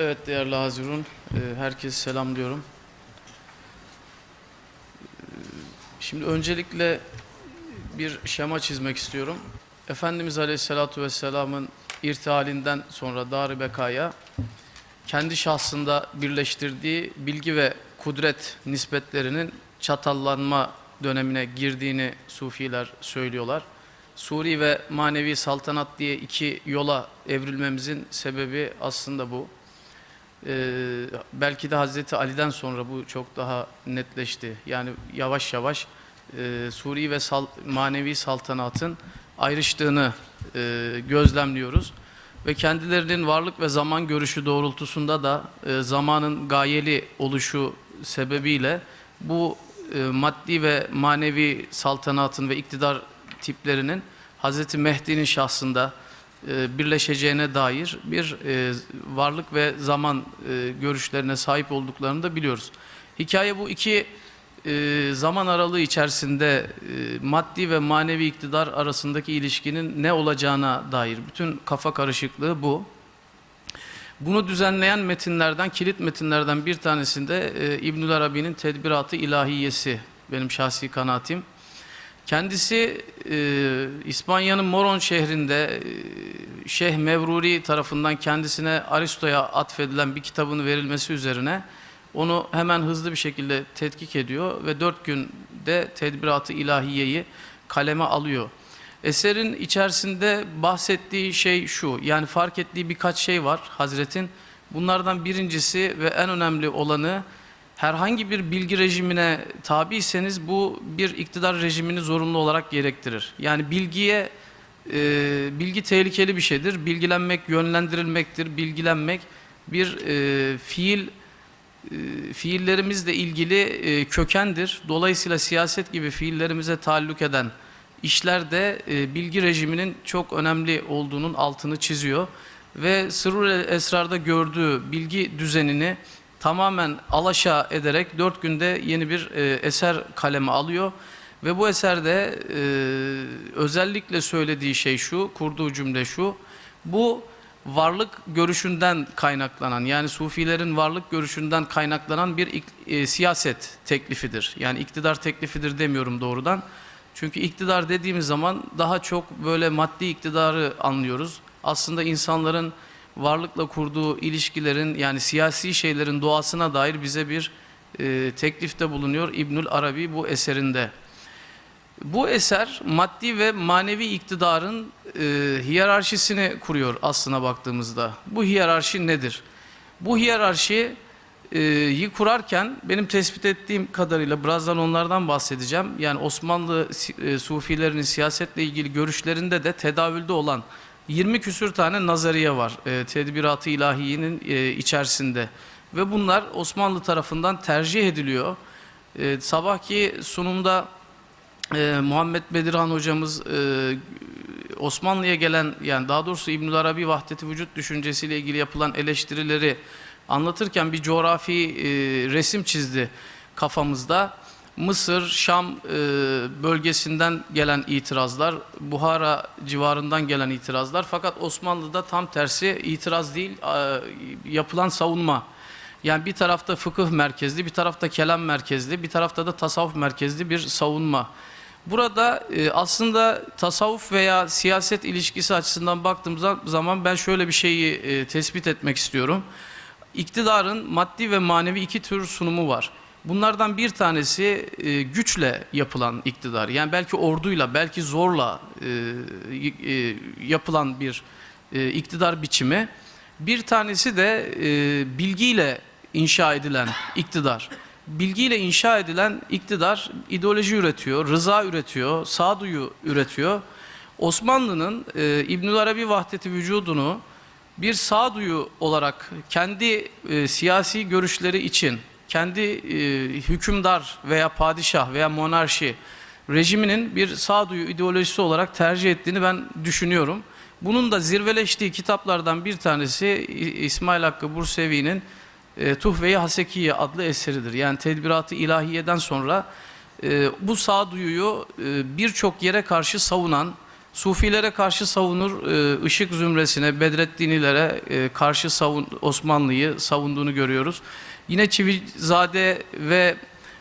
Evet değerli Hazirun, e, herkese selamlıyorum. E, Şimdi öncelikle bir şema çizmek istiyorum. Efendimiz Aleyhisselatü Vesselam'ın irtihalinden sonra Dar-ı Beka'ya kendi şahsında birleştirdiği bilgi ve kudret nispetlerinin çatallanma dönemine girdiğini Sufiler söylüyorlar. Suri ve manevi saltanat diye iki yola evrilmemizin sebebi aslında bu. Ee, belki de Hazreti Ali'den sonra bu çok daha netleşti. Yani yavaş yavaş e, Suri ve sal, manevi saltanatın ayrıştığını e, gözlemliyoruz. Ve kendilerinin varlık ve zaman görüşü doğrultusunda da e, zamanın gayeli oluşu sebebiyle bu e, maddi ve manevi saltanatın ve iktidar tiplerinin Hazreti Mehdi'nin şahsında birleşeceğine dair bir e, varlık ve zaman e, görüşlerine sahip olduklarını da biliyoruz. Hikaye bu iki e, zaman aralığı içerisinde e, maddi ve manevi iktidar arasındaki ilişkinin ne olacağına dair bütün kafa karışıklığı bu. Bunu düzenleyen metinlerden, kilit metinlerden bir tanesinde e, İbnül Arabi'nin Tedbirat-ı İlahiyesi benim şahsi kanaatim. Kendisi e, İspanya'nın Moron şehrinde e, Şeyh Mevruri tarafından kendisine Aristo'ya atfedilen bir kitabın verilmesi üzerine onu hemen hızlı bir şekilde tetkik ediyor ve dört günde Tedbirat-ı İlahiye'yi kaleme alıyor. Eserin içerisinde bahsettiği şey şu, yani fark ettiği birkaç şey var Hazret'in. Bunlardan birincisi ve en önemli olanı herhangi bir bilgi rejimine tabiyseniz bu bir iktidar rejimini zorunlu olarak gerektirir. Yani bilgiye e, bilgi tehlikeli bir şeydir. Bilgilenmek yönlendirilmektir. Bilgilenmek bir e, fiil e, fiillerimizle ilgili e, kökendir. Dolayısıyla siyaset gibi fiillerimize taalluk eden işlerde e, bilgi rejiminin çok önemli olduğunun altını çiziyor ve Sırrul Esrar'da gördüğü bilgi düzenini tamamen alaşağı ederek dört günde yeni bir e, eser kaleme alıyor ve bu eserde e, özellikle söylediği şey şu, kurduğu cümle şu, bu varlık görüşünden kaynaklanan yani sufilerin varlık görüşünden kaynaklanan bir e, siyaset teklifidir. Yani iktidar teklifidir demiyorum doğrudan. Çünkü iktidar dediğimiz zaman daha çok böyle maddi iktidarı anlıyoruz. Aslında insanların varlıkla kurduğu ilişkilerin yani siyasi şeylerin doğasına dair bize bir e, teklifte bulunuyor İbnül Arabi bu eserinde. Bu eser maddi ve manevi iktidarın e, hiyerarşisini kuruyor aslına baktığımızda. Bu hiyerarşi nedir? Bu hiyerarşi e, yi kurarken benim tespit ettiğim kadarıyla birazdan onlardan bahsedeceğim. Yani Osmanlı e, sufilerinin siyasetle ilgili görüşlerinde de tedavülde olan 20 küsür tane nazariye var e, tedbirat-ı ilahiyenin e, içerisinde. Ve bunlar Osmanlı tarafından tercih ediliyor. E, sabahki sunumda e, Muhammed Bedirhan hocamız e, Osmanlı'ya gelen yani daha doğrusu İbnül Arabi vahdeti vücut düşüncesiyle ilgili yapılan eleştirileri anlatırken bir coğrafi e, resim çizdi kafamızda. Mısır, Şam e, bölgesinden gelen itirazlar, Buhara civarından gelen itirazlar. Fakat Osmanlı'da tam tersi itiraz değil, e, yapılan savunma. Yani bir tarafta fıkıh merkezli, bir tarafta kelam merkezli, bir tarafta da tasavvuf merkezli bir savunma. Burada e, aslında tasavvuf veya siyaset ilişkisi açısından baktığımız zaman ben şöyle bir şeyi e, tespit etmek istiyorum. İktidarın maddi ve manevi iki tür sunumu var. Bunlardan bir tanesi e, güçle yapılan iktidar. Yani belki orduyla, belki zorla e, e, yapılan bir e, iktidar biçimi. Bir tanesi de e, bilgiyle inşa edilen iktidar. Bilgiyle inşa edilen iktidar ideoloji üretiyor, rıza üretiyor, sağduyu üretiyor. Osmanlı'nın e, İbnül Arabi vahdeti vücudunu bir sağduyu olarak kendi e, siyasi görüşleri için kendi e, hükümdar veya padişah veya monarşi rejiminin bir sağduyu ideolojisi olarak tercih ettiğini ben düşünüyorum. Bunun da zirveleştiği kitaplardan bir tanesi İsmail Hakkı Bursevi'nin e, Tuhve-i Hasekiye adlı eseridir. Yani tedbirat-ı ilahiyeden sonra e, bu sağduyuyu e, birçok yere karşı savunan Sufilere karşı savunur, e, Işık zümresine, Bedreddinilere e, karşı savun, Osmanlı'yı savunduğunu görüyoruz. Yine Çivizade ve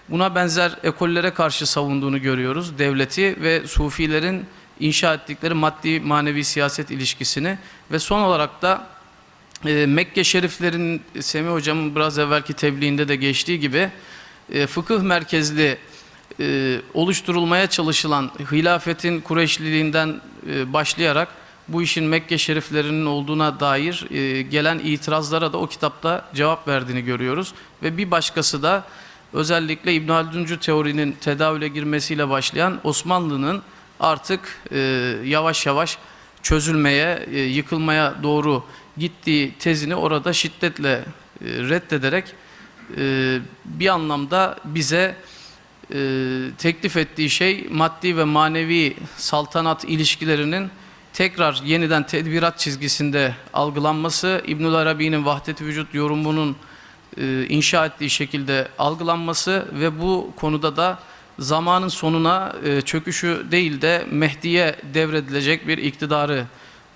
buna benzer ekollere karşı savunduğunu görüyoruz devleti ve Sufilerin inşa ettikleri maddi manevi siyaset ilişkisini ve son olarak da e, Mekke şeriflerin Semih hocamın biraz evvelki tebliğinde de geçtiği gibi fıkıh merkezli e, oluşturulmaya çalışılan hilafetin Kureyşliliğinden e, başlayarak bu işin Mekke şeriflerinin olduğuna dair e, gelen itirazlara da o kitapta cevap verdiğini görüyoruz. Ve bir başkası da özellikle İbn Halduncu teorinin tedavüle girmesiyle başlayan Osmanlı'nın artık e, yavaş yavaş çözülmeye, e, yıkılmaya doğru gittiği tezini orada şiddetle e, reddederek e, bir anlamda bize teklif ettiği şey maddi ve manevi saltanat ilişkilerinin tekrar yeniden tedbirat çizgisinde algılanması, İbnül Arabi'nin vahdet vücut yorumunun e, inşa ettiği şekilde algılanması ve bu konuda da zamanın sonuna e, çöküşü değil de Mehdi'ye devredilecek bir iktidarı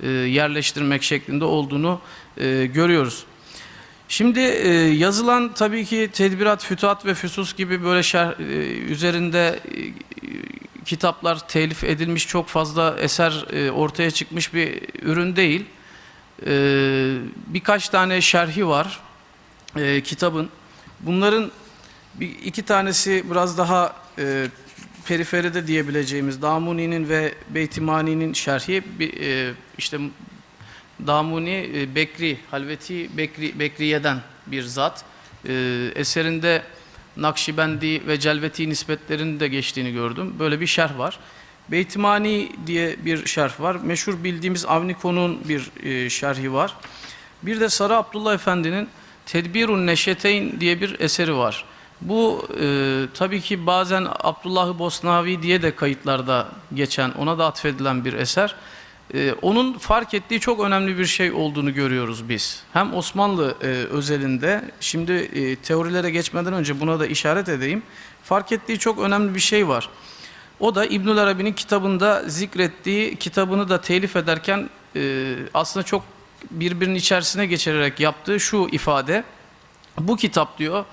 e, yerleştirmek şeklinde olduğunu e, görüyoruz. Şimdi e, yazılan tabii ki tedbirat, fütuhat ve füsus gibi böyle şer, e, üzerinde e, kitaplar telif edilmiş çok fazla eser e, ortaya çıkmış bir ürün değil. E, birkaç tane şerhi var e, kitabın. Bunların bir, iki tanesi biraz daha e, periferide diyebileceğimiz Damuni'nin ve Beytimani'nin şerhi bir, e, işte Damuni e, Bekri, Halveti Bekri, Bekriye'den bir zat. E, eserinde Nakşibendi ve Celveti nispetlerinin de geçtiğini gördüm. Böyle bir şerh var. Beytimani diye bir şerh var. Meşhur bildiğimiz Avniko'nun bir e, şerhi var. Bir de Sarı Abdullah Efendi'nin Tedbirun Neşeteyn diye bir eseri var. Bu e, tabii ki bazen Abdullah Bosnavi diye de kayıtlarda geçen, ona da atfedilen bir eser. E, onun fark ettiği çok önemli bir şey olduğunu görüyoruz biz. Hem Osmanlı e, özelinde, şimdi e, teorilere geçmeden önce buna da işaret edeyim. Fark ettiği çok önemli bir şey var. O da İbnül Arabi'nin kitabında zikrettiği, kitabını da telif ederken e, aslında çok birbirinin içerisine geçirerek yaptığı şu ifade. Bu kitap diyor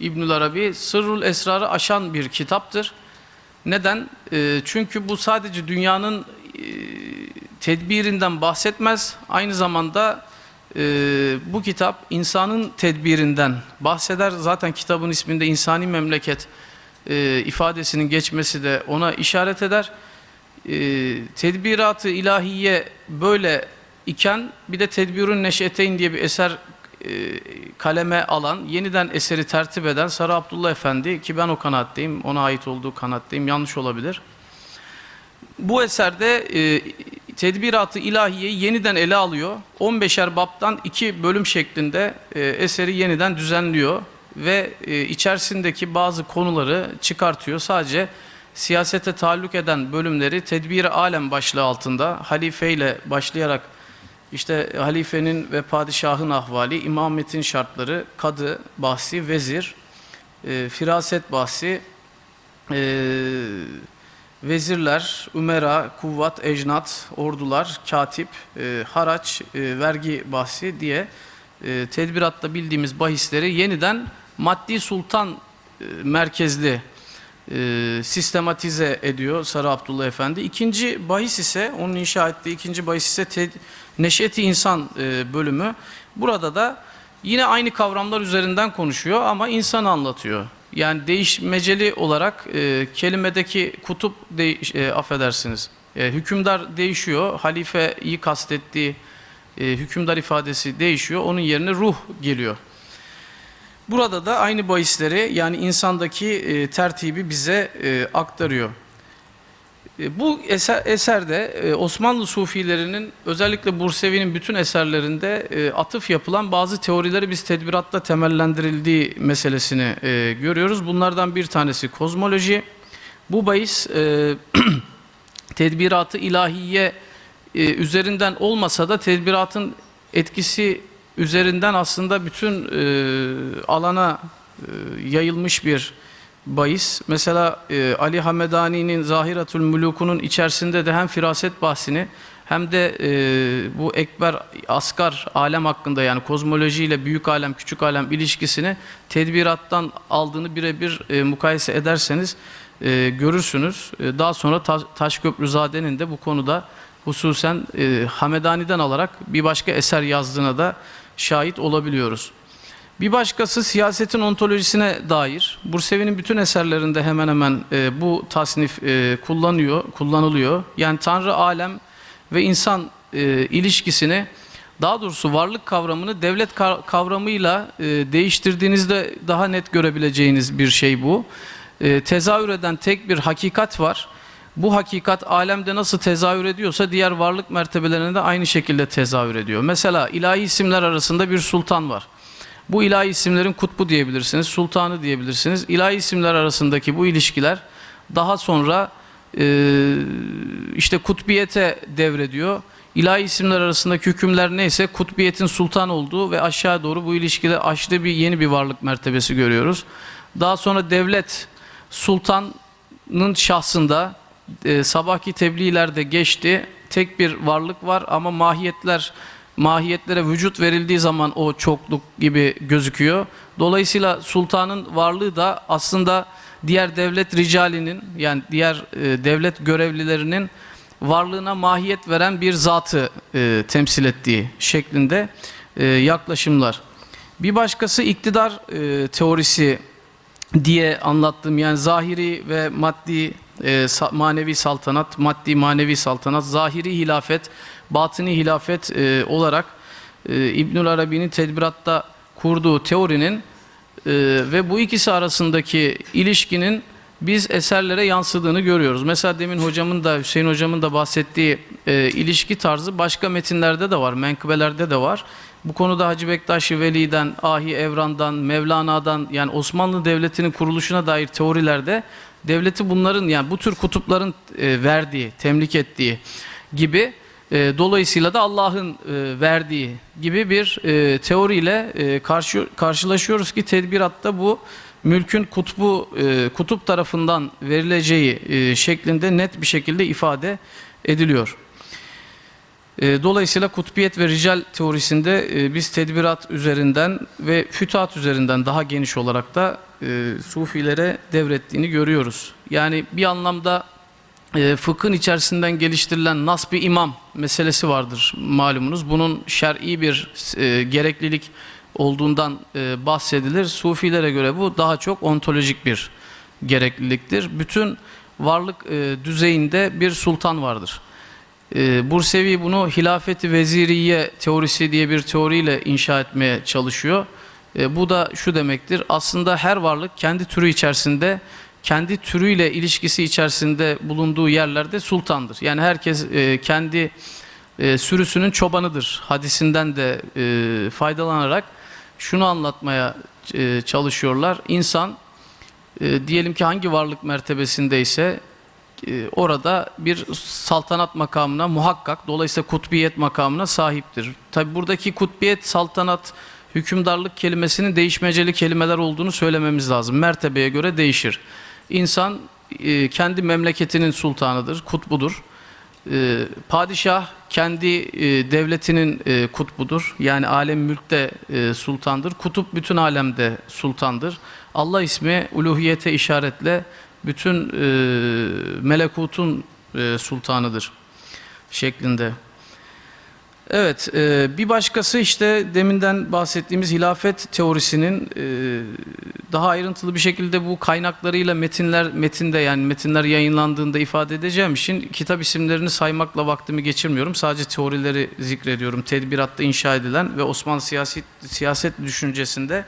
İbnül Arabi sırrul esrarı aşan bir kitaptır. Neden? Çünkü bu sadece dünyanın tedbirinden bahsetmez. Aynı zamanda e, bu kitap insanın tedbirinden bahseder. Zaten kitabın isminde insani memleket e, ifadesinin geçmesi de ona işaret eder. E, tedbiratı ilahiye böyle iken bir de Tedbirün Neşeteyn diye bir eser e, kaleme alan, yeniden eseri tertip eden Sarı Abdullah Efendi ki ben o kanaatteyim, ona ait olduğu kanaatteyim, yanlış olabilir. Bu eserde e, tedbiratı ilahiyeyi yeniden ele alıyor. 15'er baptan iki bölüm şeklinde e, eseri yeniden düzenliyor ve e, içerisindeki bazı konuları çıkartıyor. Sadece siyasete taalluk eden bölümleri tedbir alem başlığı altında halifeyle başlayarak işte halifenin ve padişahın ahvali, imametin şartları, kadı bahsi, vezir, e, firaset bahsi, e, vezirler, ümera, kuvvat, ecnat, ordular, katip, e, haraç, e, vergi bahsi diye e, tedbiratta bildiğimiz bahisleri yeniden maddi sultan e, merkezli e, sistematize ediyor Sarı Abdullah Efendi. İkinci bahis ise, onun inşa ettiği ikinci bahis ise te, Neşeti İnsan e, bölümü. Burada da yine aynı kavramlar üzerinden konuşuyor ama insanı anlatıyor. Yani değişmeceli olarak e, kelimedeki kutup, de, e, affedersiniz, e, hükümdar değişiyor. Halifeyi kastettiği e, hükümdar ifadesi değişiyor. Onun yerine ruh geliyor. Burada da aynı bahisleri yani insandaki e, tertibi bize e, aktarıyor. E, bu eser, eserde e, Osmanlı Sufilerinin özellikle Bursevi'nin bütün eserlerinde e, atıf yapılan bazı teorileri biz tedbiratta temellendirildiği meselesini görüyoruz. Bunlardan bir tanesi kozmoloji. Bu bahis tedbiratı ilahiye üzerinden olmasa da tedbiratın etkisi üzerinden aslında bütün alana yayılmış bir bahis. Mesela e, Ali Hamedani'nin Zahiratül Muluku'nun içerisinde de hem firaset bahsini hem de e, bu ekber asgar alem hakkında yani kozmoloji ile büyük alem küçük alem ilişkisini tedbirattan aldığını birebir e, mukayese ederseniz e, görürsünüz. E, daha sonra Ta Taşköprüzade'nin de bu konuda hususen e, Hamedani'den alarak bir başka eser yazdığına da şahit olabiliyoruz. Bir başkası siyasetin ontolojisine dair. Bursevi'nin bütün eserlerinde hemen hemen e, bu tasnif e, kullanıyor, kullanılıyor. Yani Tanrı, alem ve insan e, ilişkisini, daha doğrusu varlık kavramını devlet ka- kavramıyla e, değiştirdiğinizde daha net görebileceğiniz bir şey bu. E, tezahür eden tek bir hakikat var. Bu hakikat alemde nasıl tezahür ediyorsa diğer varlık mertebelerinde de aynı şekilde tezahür ediyor. Mesela ilahi isimler arasında bir sultan var. Bu ilahi isimlerin kutbu diyebilirsiniz, sultanı diyebilirsiniz. İlahi isimler arasındaki bu ilişkiler daha sonra e, işte kutbiyete devrediyor. İlahi isimler arasındaki hükümler neyse kutbiyetin sultan olduğu ve aşağı doğru bu ilişkide aştığı bir yeni bir varlık mertebesi görüyoruz. Daha sonra devlet sultanın şahsında e, sabahki tebliğlerde geçti. Tek bir varlık var ama mahiyetler mahiyetlere vücut verildiği zaman o çokluk gibi gözüküyor. Dolayısıyla sultanın varlığı da aslında diğer devlet ricalinin yani diğer e, devlet görevlilerinin varlığına mahiyet veren bir zatı e, temsil ettiği şeklinde e, yaklaşımlar. Bir başkası iktidar e, teorisi diye anlattım. Yani zahiri ve maddi e, manevi saltanat, maddi manevi saltanat, zahiri hilafet, batini hilafet e, olarak e, İbnül Arabi'nin tedbiratta kurduğu teorinin e, ve bu ikisi arasındaki ilişkinin biz eserlere yansıdığını görüyoruz. Mesela demin hocamın da Hüseyin hocamın da bahsettiği e, ilişki tarzı başka metinlerde de var, menkıbelerde de var. Bu konuda Hacı Bektaşi Veli'den, Ahi Evran'dan, Mevlana'dan yani Osmanlı Devleti'nin kuruluşuna dair teorilerde devleti bunların yani bu tür kutupların e, verdiği, temlik ettiği gibi e, dolayısıyla da Allah'ın e, verdiği gibi bir e, teoriyle e, karşı, karşılaşıyoruz ki tedbiratta bu mülkün kutbu e, kutup tarafından verileceği e, şeklinde net bir şekilde ifade ediliyor. E, Dolayısıyla kutbiyet ve rical teorisinde e, biz tedbirat üzerinden ve fütuhat üzerinden daha geniş olarak da e, sufilere devrettiğini görüyoruz. Yani bir anlamda e, fıkhın içerisinden geliştirilen nasb-ı imam meselesi vardır malumunuz. Bunun şer'i bir e, gereklilik olduğundan e, bahsedilir. Sufilere göre bu daha çok ontolojik bir gerekliliktir. Bütün varlık e, düzeyinde bir sultan vardır. E, Bursevi bunu hilafeti veziriye teorisi diye bir teoriyle inşa etmeye çalışıyor. E, bu da şu demektir. Aslında her varlık kendi türü içerisinde, kendi türüyle ilişkisi içerisinde bulunduğu yerlerde sultandır. Yani herkes e, kendi e, sürüsünün çobanıdır. Hadisinden de e, faydalanarak şunu anlatmaya e, çalışıyorlar. İnsan e, diyelim ki hangi varlık mertebesindeyse e, orada bir saltanat makamına muhakkak dolayısıyla kutbiyet makamına sahiptir. Tabi buradaki kutbiyet, saltanat, hükümdarlık kelimesinin değişmeceli kelimeler olduğunu söylememiz lazım. Mertebeye göre değişir. İnsan e, kendi memleketinin sultanıdır, kutbudur. E, padişah kendi e, devletinin e, kutbudur. Yani alem mülkte e, sultandır. Kutup bütün alemde sultandır. Allah ismi uluhiyete işaretle bütün e, melekutun e, sultanıdır şeklinde. Evet, e, bir başkası işte deminden bahsettiğimiz hilafet teorisinin e, daha ayrıntılı bir şekilde bu kaynaklarıyla metinler metinde yani metinler yayınlandığında ifade edeceğim için kitap isimlerini saymakla vaktimi geçirmiyorum. Sadece teorileri zikrediyorum. Tedbiratta inşa edilen ve Osmanlı siyaset siyaset düşüncesinde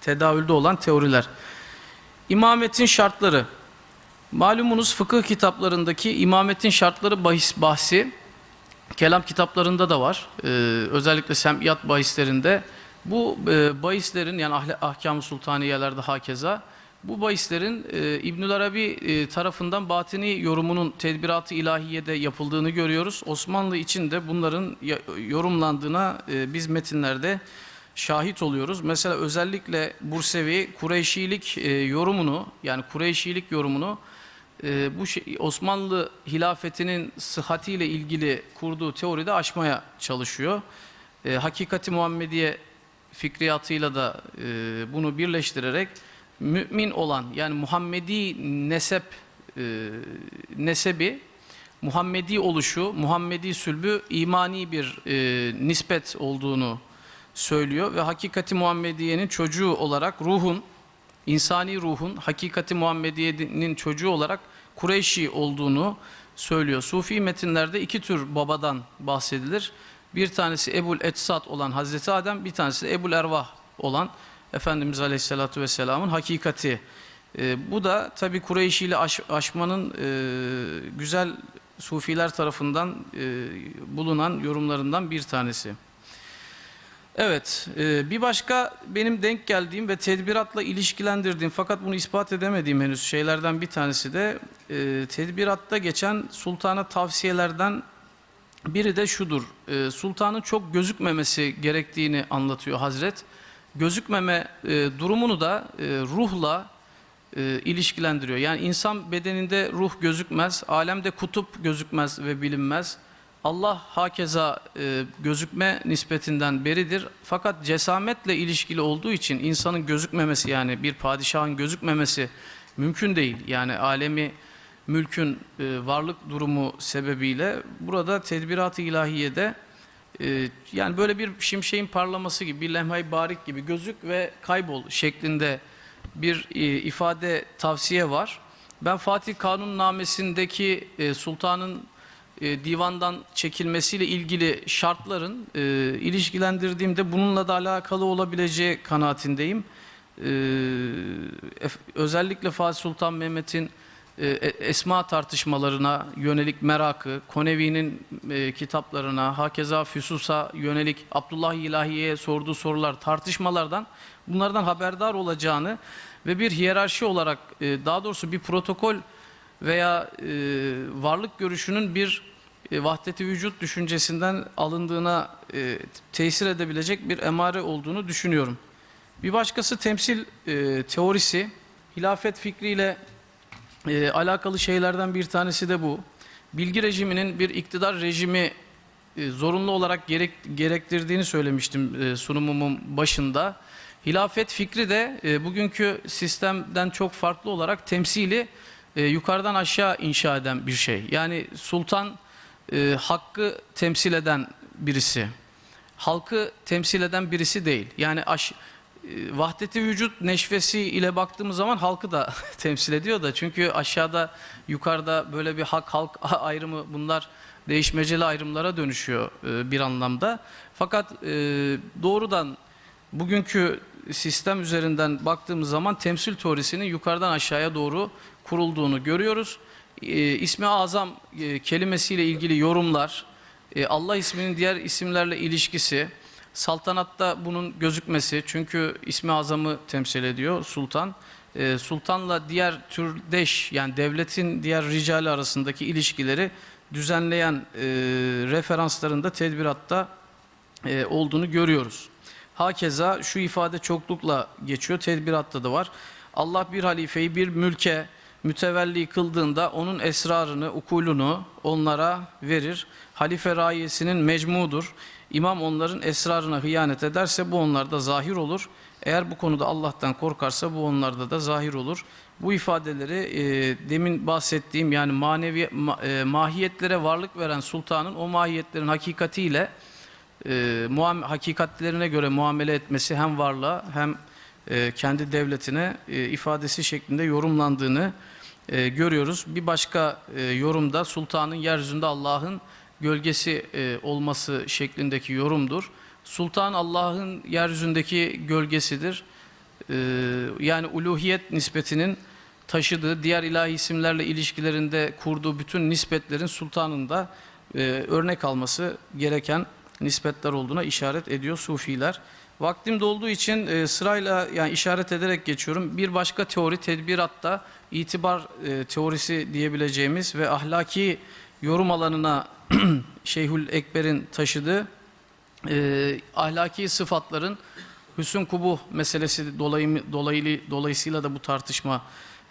tedavülde olan teoriler. İmametin şartları. Malumunuz fıkıh kitaplarındaki imametin şartları bahis bahsi kelam kitaplarında da var. Ee, özellikle semiyat bahislerinde. Bu e, bahislerin yani ahle- ahkam-ı sultaniyelerde hakeza bu bahislerin e, İbnül Arabi e, tarafından batini yorumunun tedbiratı ilahiyede yapıldığını görüyoruz. Osmanlı için de bunların yorumlandığına e, biz metinlerde şahit oluyoruz. Mesela özellikle Bursevi Kureyşilik e, yorumunu yani Kureyşilik yorumunu e, bu şey, Osmanlı hilafetinin sıhhatiyle ilgili kurduğu teoride aşmaya çalışıyor. E, Hakikati Muhammediye fikriyatıyla da e, bunu birleştirerek mümin olan yani Muhammedi nesep e, nesebi Muhammedi oluşu, Muhammedi sülbü imani bir e, nispet olduğunu söylüyor ve hakikati Muhammediye'nin çocuğu olarak ruhun, insani ruhun hakikati Muhammediye'nin çocuğu olarak Kureyşi olduğunu söylüyor. Sufi metinlerde iki tür babadan bahsedilir. Bir tanesi Ebul Etsat olan Hazreti Adem, bir tanesi de Ebul Ervah olan Efendimiz Aleyhisselatü Vesselam'ın hakikati. E, bu da tabi Kureyşi ile aş, aşmanın e, güzel Sufiler tarafından e, bulunan yorumlarından bir tanesi. Evet, e, bir başka benim denk geldiğim ve tedbiratla ilişkilendirdiğim fakat bunu ispat edemediğim henüz şeylerden bir tanesi de e, tedbiratta geçen sultana tavsiyelerden biri de şudur. E, sultanın çok gözükmemesi gerektiğini anlatıyor Hazret. Gözükmeme durumunu da ruhla ilişkilendiriyor. Yani insan bedeninde ruh gözükmez, alemde kutup gözükmez ve bilinmez. Allah hakeza e, gözükme nispetinden beridir. Fakat cesametle ilişkili olduğu için insanın gözükmemesi yani bir padişahın gözükmemesi mümkün değil. Yani alemi mülkün e, varlık durumu sebebiyle burada tedbirat-ı ilahiyede e, yani böyle bir şimşeğin parlaması gibi bir lemhay barik gibi gözük ve kaybol şeklinde bir e, ifade tavsiye var. Ben Fatih Kanunnamesindeki e, sultanın e, divandan çekilmesiyle ilgili şartların e, ilişkilendirdiğimde bununla da alakalı olabileceği kanaatindeyim. E, özellikle Fatih Sultan Mehmet'in e, e- esma tartışmalarına yönelik merakı, Konevi'nin e, kitaplarına, hakeza Füsus'a yönelik Abdullah İlahiye'ye sorduğu sorular, tartışmalardan bunlardan haberdar olacağını ve bir hiyerarşi olarak e, daha doğrusu bir protokol veya e, varlık görüşünün bir e, vahdeti vücut düşüncesinden alındığına e, tesir edebilecek bir emare olduğunu düşünüyorum. Bir başkası temsil e, teorisi, hilafet fikriyle e, alakalı şeylerden bir tanesi de bu. Bilgi rejiminin bir iktidar rejimi e, zorunlu olarak gerek, gerektirdiğini söylemiştim e, sunumumun başında. Hilafet fikri de e, bugünkü sistemden çok farklı olarak temsili e, yukarıdan aşağı inşa eden bir şey. Yani sultan e, hakkı temsil eden birisi. Halkı temsil eden birisi değil. Yani aş, e, vahdeti vücut neşvesi ile baktığımız zaman halkı da temsil ediyor da çünkü aşağıda yukarıda böyle bir hak halk ayrımı bunlar değişmeceli ayrımlara dönüşüyor e, bir anlamda. Fakat e, doğrudan bugünkü sistem üzerinden baktığımız zaman temsil teorisinin yukarıdan aşağıya doğru kurulduğunu görüyoruz. E, İsmi Azam e, kelimesiyle ilgili yorumlar, e, Allah isminin diğer isimlerle ilişkisi, saltanatta bunun gözükmesi çünkü ismi azamı temsil ediyor sultan. E, sultanla diğer türdeş yani devletin diğer ricali arasındaki ilişkileri düzenleyen e, referanslarında tedbiratta e, olduğunu görüyoruz. Hakeza şu ifade çoklukla geçiyor, tedbiratta da var. Allah bir halifeyi bir mülke mütevelli kıldığında onun esrarını, ukulunu onlara verir. Halife rayesinin mecmudur. İmam onların esrarına hıyanet ederse bu onlarda zahir olur. Eğer bu konuda Allah'tan korkarsa bu onlarda da zahir olur. Bu ifadeleri e, demin bahsettiğim yani manevi ma, e, mahiyetlere varlık veren sultanın o mahiyetlerin hakikatiyle e, muam hakikatlerine göre muamele etmesi hem varlığa hem e, kendi devletine e, ifadesi şeklinde yorumlandığını e, görüyoruz. Bir başka e, yorumda sultanın yeryüzünde Allah'ın gölgesi e, olması şeklindeki yorumdur. Sultan Allah'ın yeryüzündeki gölgesidir. E, yani uluhiyet nispetinin taşıdığı diğer ilahi isimlerle ilişkilerinde kurduğu bütün nispetlerin sultanın da e, örnek alması gereken nispetler olduğuna işaret ediyor sufiler. Vaktim dolduğu için e, sırayla yani işaret ederek geçiyorum. Bir başka teori tedbiratta itibar e, teorisi diyebileceğimiz ve ahlaki yorum alanına Şeyhül Ekber'in taşıdığı e, ahlaki sıfatların hüsn kubuh meselesi dolayı, dolayı, dolayısıyla da bu tartışma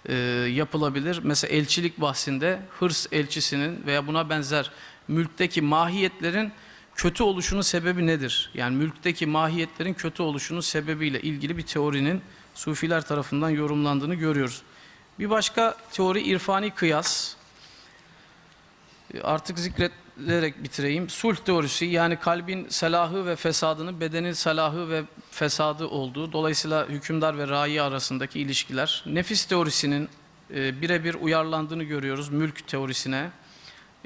e, yapılabilir. Mesela elçilik bahsinde hırs elçisinin veya buna benzer mülkteki mahiyetlerin kötü oluşunun sebebi nedir? Yani mülkteki mahiyetlerin kötü oluşunun sebebiyle ilgili bir teorinin Sufiler tarafından yorumlandığını görüyoruz. Bir başka teori irfani kıyas. E, Artık zikrederek bitireyim. Sulh teorisi yani kalbin selahı ve fesadını bedenin selahı ve fesadı olduğu. Dolayısıyla hükümdar ve rayi arasındaki ilişkiler. Nefis teorisinin e, birebir uyarlandığını görüyoruz mülk teorisine.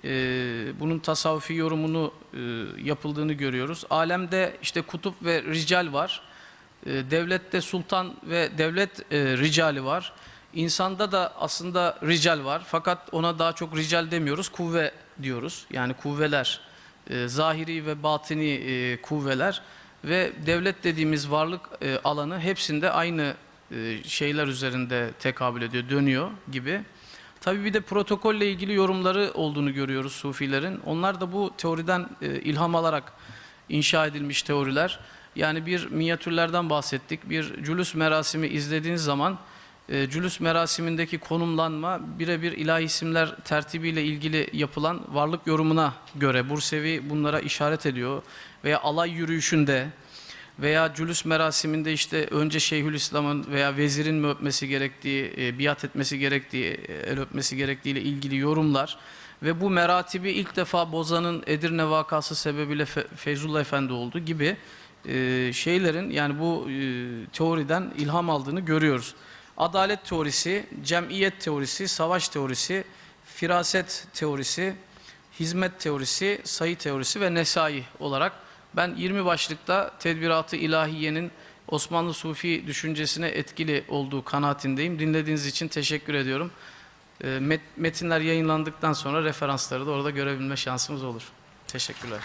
E, bunun tasavvufi yorumunu e, yapıldığını görüyoruz. Alemde işte kutup ve rical var. E, devlette sultan ve devlet e, ricali var. İnsanda da aslında rical var. Fakat ona daha çok rical demiyoruz. Kuvve diyoruz. Yani kuvveler. e, zahiri ve batini e, kuvveler. Ve devlet dediğimiz varlık e, alanı hepsinde aynı e, şeyler üzerinde tekabül ediyor, dönüyor gibi. Tabii bir de protokolle ilgili yorumları olduğunu görüyoruz Sufilerin. Onlar da bu teoriden e, ilham alarak inşa edilmiş teoriler. Yani bir minyatürlerden bahsettik. Bir cülüs merasimi izlediğiniz zaman e, cülüs merasimindeki konumlanma birebir ilahi isimler tertibiyle ilgili yapılan varlık yorumuna göre Bursevi bunlara işaret ediyor. Veya alay yürüyüşünde veya cülüs merasiminde işte önce Şeyhülislam'ın veya vezirin mi öpmesi gerektiği, e, biat etmesi gerektiği, e, el öpmesi gerektiği ile ilgili yorumlar ve bu meratibi ilk defa Bozan'ın Edirne vakası sebebiyle Fe, Feyzullah Efendi oldu gibi e, şeylerin yani bu e, teoriden ilham aldığını görüyoruz. Adalet teorisi, cemiyet teorisi, savaş teorisi, firaset teorisi, hizmet teorisi, sayı teorisi ve nesai olarak ben 20 başlıkta tedbiratı ilahiyenin Osmanlı Sufi düşüncesine etkili olduğu kanaatindeyim. Dinlediğiniz için teşekkür ediyorum. E, met- metinler yayınlandıktan sonra referansları da orada görebilme şansımız olur. Teşekkürler.